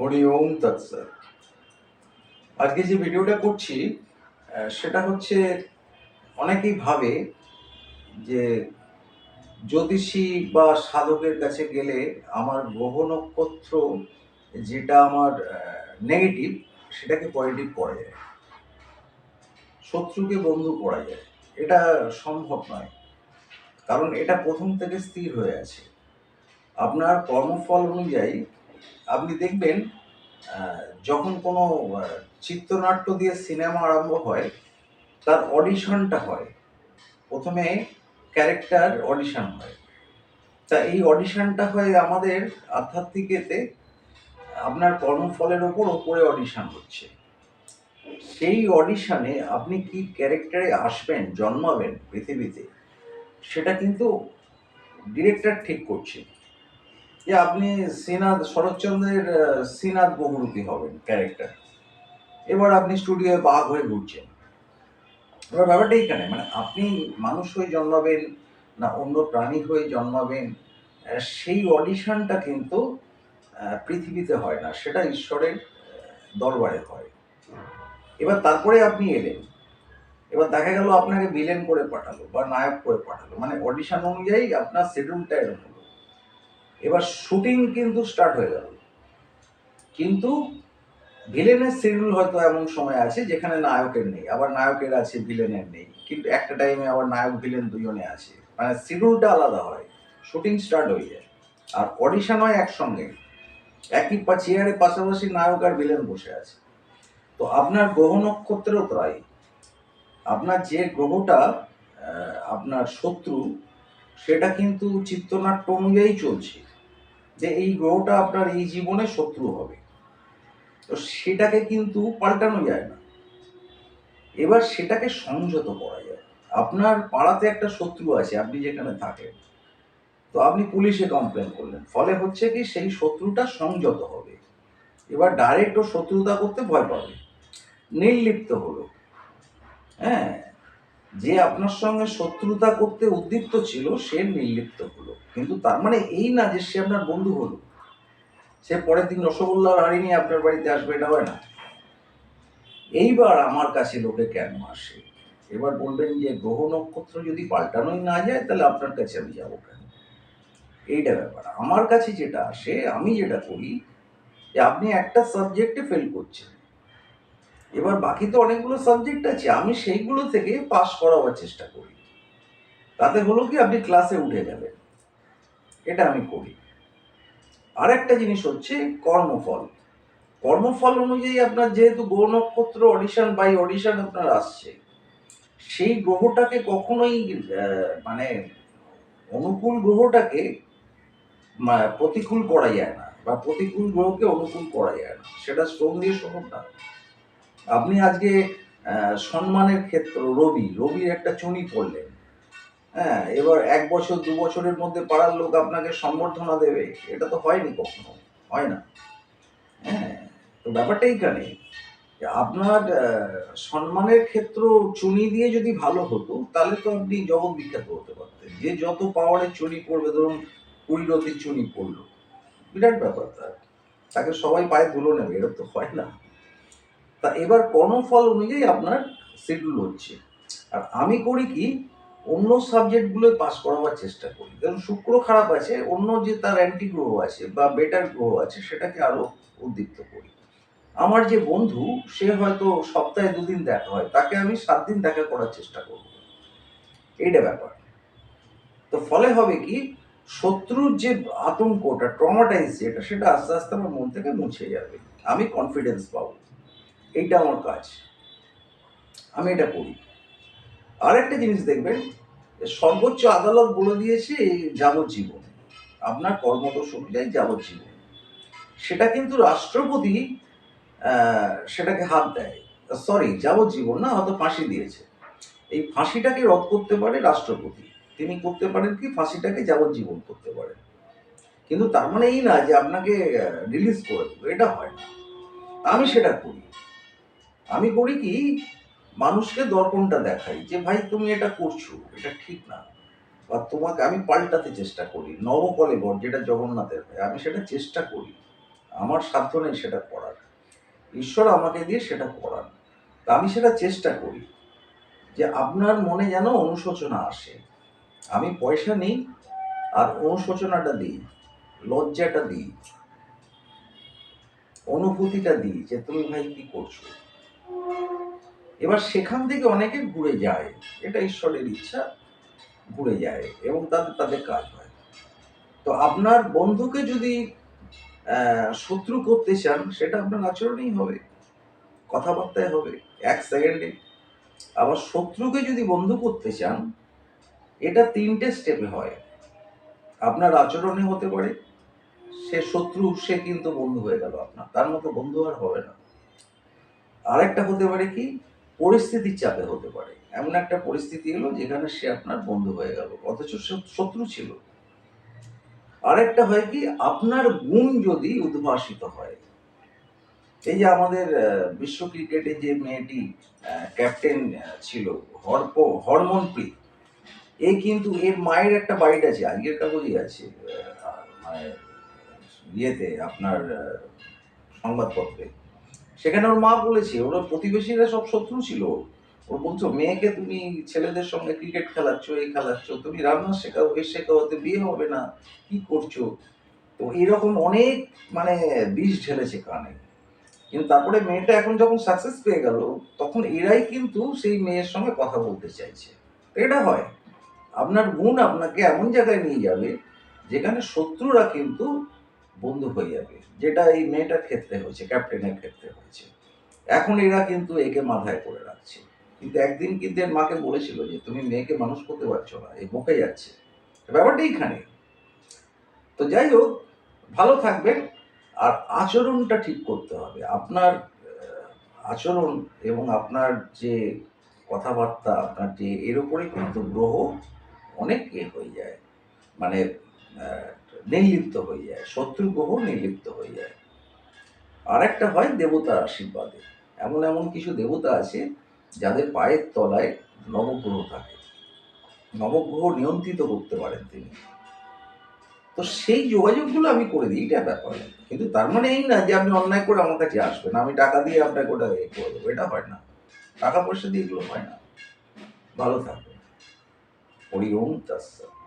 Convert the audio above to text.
হরি ওম আজকে যে ভিডিওটা করছি সেটা হচ্ছে অনেকেই ভাবে যে জ্যোতিষী বা সাধকের কাছে গেলে আমার গ্রহ নক্ষত্র যেটা আমার নেগেটিভ সেটাকে পজিটিভ করা যায়। শত্রুকে বন্ধু করা যায়। এটা সম্ভব নয়। কারণ এটা প্রথম থেকে স্থির হয়ে আছে। আপনার কর্মফল অনুযায়ী আপনি দেখবেন যখন কোনো চিত্রনাট্য দিয়ে সিনেমা আরম্ভ হয়, তার অডিশনটা হয়। প্রথমে ক্যারেক্টার অডিশন হয়। তা এই অডিশনটা হয় আমাদের আধ্যাত্মিকেতে আপনার কর্মফলের ওপর ওপরে অডিশন হচ্ছে। সেই অডিশনে আপনি কি ক্যারেক্টারে আসবেন, জন্মাবেন পৃথিবীতে, সেটা কিন্তু ডিরেক্টর ঠিক করছে। যে আপনি শ্রীনাথ, শরৎচন্দ্রের শ্রীনাথ বহুরূপী হবেন ক্যারেক্টার এবার আপনি স্টুডিওয়ে বাঘ হয়ে ঘুরছেন। এবার ব্যাপারটা এইখানে মানে আপনি মানুষ হয়ে জন্মাবেন না অন্য প্রাণী হয়ে জন্মাবেন সেই অডিশনটা কিন্তু পৃথিবীতে হয় না, সেটা ঈশ্বরের দরবারে হয়। এবার তারপরে আপনি এলেন। এবার দেখা গেল আপনাকে ভিলেন করে পাঠালো বা নায়ক করে পাঠালো। মানে অডিশন অনুযায়ী আপনার শিডিউলটা এরকম এবার শুটিং কিন্তু স্টার্ট হয়ে গেল। কিন্তু ভিলেনের শিডিউল হয়তো এমন সময় আছে যেখানে নায়কের নেই, আবার নায়কের আছে ভিলেনের নেই। কিন্তু একটা টাইমে আবার নায়ক ভিলেন দুজনে আছে। মানে শিডিউলটা আলাদা হয়। শুটিং স্টার্ট হয়ে যায়। আর অডিশন হয় একসঙ্গে। একই পা চেয়ারে পাশাপাশি নায়ক আর ভিলেন বসে আছে। তো আপনার গ্রহ নক্ষত্রেও তাই আপনার যে গ্রহটা আপনার শত্রু, সেটা কিন্তু চিত্রনাট্য অনুযায়ী চলছে। যে এই গ্রহটা আপনার এই জীবনে শত্রু হবে। তো সেটাকে কিন্তু পাল্টানো যায় না। এবার সেটাকে সংযত করা যায়। আপনার পাড়াতে একটা শত্রু আছে, আপনি যেখানে থাকেন। তো আপনি পুলিশে কমপ্লেন করলেন। ফলে হচ্ছে কি সেই শত্রুটা সংযত হবে। এবার ডাইরেক্ট ও শত্রুতা করতে ভয় পাবে। নির্লিপ্ত হলো। হ্যাঁ? যে আপনার সঙ্গে শত্রুতা করতে উদ্দীপ্ত ছিল, সে নির্লিপ্ত হলো। কিন্তু তার মানে এই না যে সে আপনার বন্ধু হলো, সে পরের দিন রসগোল্লা হাড়ি নিয়ে আপনার বাড়িতে আসবে, এটা হয় না। এইবার আমার কাছে লোকে কেন আসে? এবার বলবেন যে গ্রহ নক্ষত্র যদি পাল্টানোই না যায়, তাহলে আপনার কাছে আমি যাব কেন? এইটা ব্যাপার। আমার কাছে যেটা আসে, আমি যেটা করি, যে আপনি একটা সাবজেক্টে ফেল করছেন। এবার বাকি তো অনেকগুলো সাবজেক্ট আছে, আমি সেইগুলো থেকে পাস করাবার চেষ্টা করি। তাতে হলো কি, আপনি ক্লাসে উঠে যাবেন। এটা আমি করি। আর একটা জিনিস হচ্ছে কর্মফল। কর্মফল অনুযায়ী আপনার যেহেতু গ্রহ নক্ষত্র অডিশন বাই অডিশন আপনার আসছে, সেই গ্রহটাকে কখনোই মানে অনুকূল গ্রহটাকে প্রতিকূল করা যায় না বা প্রতিকূল গ্রহকে অনুকূল করা যায় না। সেটা শ্রম দিয়ে সম্ভব না। আপনি আজকে সম্মানের ক্ষেত্র রবি, রবির একটা চুনি পড়লেন। হ্যাঁ এবার এক বছর, দু বছরের মধ্যে পাড়ার লোক আপনাকে সম্বর্ধনা দেবে, এটা তো হয়নি কখনো, হয় না। হ্যাঁ তো ব্যাপারটা এইখানে আপনার সম্মানের ক্ষেত্র চুনি দিয়ে যদি ভালো হতো, তাহলে তো আপনি জগৎ বিখ্যাত হতে পারতেন। যে যত পাওয়ারের চুনি পড়বে, ধরুন কুড়ি রতির চুনি পড়ল, বিরাট ব্যাপার তার। তাকে সবাই পায়ে ধুলো নেবে এরকম তো হয় না। তা এবার কর্মফল অনুযায়ী আপনার শিডিউল হচ্ছে। আর আমি করি কি অন্য সাবজেক্টগুলো পাস করাবার চেষ্টা করি। কারণ শুক্র খারাপ আছে, অন্য যে তার অ্যান্টি গ্রহ আছে বা বেটার গ্রহ আছে, সেটাকে আরও উদ্দীপ্ত করি। আমার যে বন্ধু, সে হয়তো সপ্তাহে দুদিন দেখা হয়, তাকে আমি সাত দিন দেখা করার চেষ্টা করব। এইটা ব্যাপার। তো ফলে হবে কি, শত্রুর যে আতঙ্কটা ট্রমাটাইজ যেটা, সেটা আস্তে আস্তে আমার মন থেকে মুছে যাবে। আমি কনফিডেন্স পাবো। এইটা আমার কাজ। আমি এটা করি। আর একটা জিনিস দেখবেন সর্বোচ্চ আদালত বলে দিয়েছে যাবজ্জীবন। আপনার কর্মদোষ অনুযায়ী যাবজ্জীবন। সেটা কিন্তু রাষ্ট্রপতি সেটাকে হাত দেয়। সরি যাবজ্জীবন না, হয়তো ফাঁসি দিয়েছে। এই ফাঁসিটাকে রদ করতে পারে রাষ্ট্রপতি। তিনি করতে পারেন কি? ফাঁসিটাকে যাবজ্জীবন করতে পারেন। কিন্তু তার মানে এই না যে আপনাকে রিলিজ করে দেবো। এটা হয় না। আমি সেটা করি। আমি করি কি? মানুষকে দর্পণটা দেখাই যে, ভাই, তুমি এটা করছ, এটা ঠিক না। বা, তোমাকে আমি পাল্টাতে চেষ্টা করি নবকলেবর যেটা জগন্নাথের হয় আমি সেটা চেষ্টা করি। আমার সাধ্য নেই সেটা করার। ঈশ্বর আমাকে দিয়ে সেটা করান। তা আমি সেটা চেষ্টা করি যে, আপনার মনে যেন অনুশোচনা আসে। আমি পয়সা নিই, আর অনুশোচনাটা দিই, লজ্জাটা দিই, অনুভূতিটা দিই যে, তুমি ভাই, কি করছ? এবার সেখান থেকে অনেকে ঘুরে যায়। এটা ঈশ্বরের ইচ্ছা, ঘুরে যায় এবং তাদের তাদের কাজ হয়। তো আপনার বন্ধুকে যদি শত্রু করতে চান, সেটা আপনার আচরণেই হবে। কথাবার্তায় হবে, এক সেকেন্ডে আবার শত্রুকে যদি বন্ধু করতে চান, এটা তিনটে স্টেপে হয়। আপনার আচরণে হতে পারে, সে শত্রু, সে কিন্তু বন্ধু হয়ে গেল আপনার। তার মতো বন্ধু আর হবে না। আরেকটা হতে পারে কি পরিস্থিতির চাপে হতে পারে। এমন একটা পরিস্থিতি এলো যেখানে সে আপনার বন্ধু হয়ে গেল, অথচ শত্রু ছিল। আরেকটা হয় কি, আপনার গুণ যদি উদ্ভাসিত হয়, এই যে আমাদের বিশ্ব ক্রিকেটে যে মেয়েটি ক্যাপ্টেন ছিল, হরপ হরমনপ্রীত এ কিন্তু এর মায়ের একটা বাইট আছে আজকের কাগজই আছে মানে ইয়েতে আপনার সংবাদপত্রে। সেখানে ওর মা বলেছে, ওরা প্রতিবেশীরা সব শত্রু ছিল ওর। বলছো, মেয়েকে তুমি ছেলেদের সঙ্গে ক্রিকেট খেলাচ্ছ, এই খেলাচ্ছ, তুমি রান্না শেখাও, এ শেখাওতে বিয়ে হবে না, কি করছ? তো এরকম অনেক মানে বিষ ঢেলেছে কানে। কিন্তু তারপরে মেয়েটা এখন যখন সাকসেস পেয়ে গেল, তখন এরাই কিন্তু সেই মেয়ের সঙ্গে কথা বলতে চাইছে। এটা হয়। আপনার গুণ আপনাকে এমন জায়গায় নিয়ে যাবে, যেখানে শত্রুরা কিন্তু বন্ধু হয়ে যাবে, যেটা এই মেয়েটার ক্ষেত্রে হয়েছে, ক্যাপ্টেনের ক্ষেত্রে হয়েছে। এখন এরা কিন্তু একে মাথায় করে রাখছে। কিন্তু একদিন কিন্তু এর মাকে বলেছিল যে, তুমি মেয়েকে মানুষ করতে পারছ না, এই বকে যাচ্ছে। ব্যাপারটা এইখানে। তো যাই হোক, ভালো থাকবেন, আর আচরণটা ঠিক করতে হবে। আপনার আচরণ এবং আপনার যে কথাবার্তা, আপনার যে এর উপরে কিন্তু গ্রহ অনেক এ হয়ে যায়। মানে নির্লিপ্ত হয়ে যায় শত্রু গ্রহ নির্লিপ্ত হয়ে যায়। আর একটা হয় দেবতার আশীর্বাদে। এমন এমন কিছু দেবতা আছে যাদের পায়ের তলায় নবগ্রহ থাকে। নবগ্রহ নিয়ন্ত্রিত করতে পারেন তিনি। তো সেই যোগাযোগগুলো আমি করে দিই, এটা ব্যাপার কিন্তু তার মানে এই না যে আপনি অন্যায় করে আমার কাছে আসবেন, আমি টাকা দিয়ে আপনাকে ওটা করে দেবো, এটা হয় না। টাকা পয়সা দিয়ে এগুলো হয় না। ভালো থাকবে হরি ওম, তৎসৎ।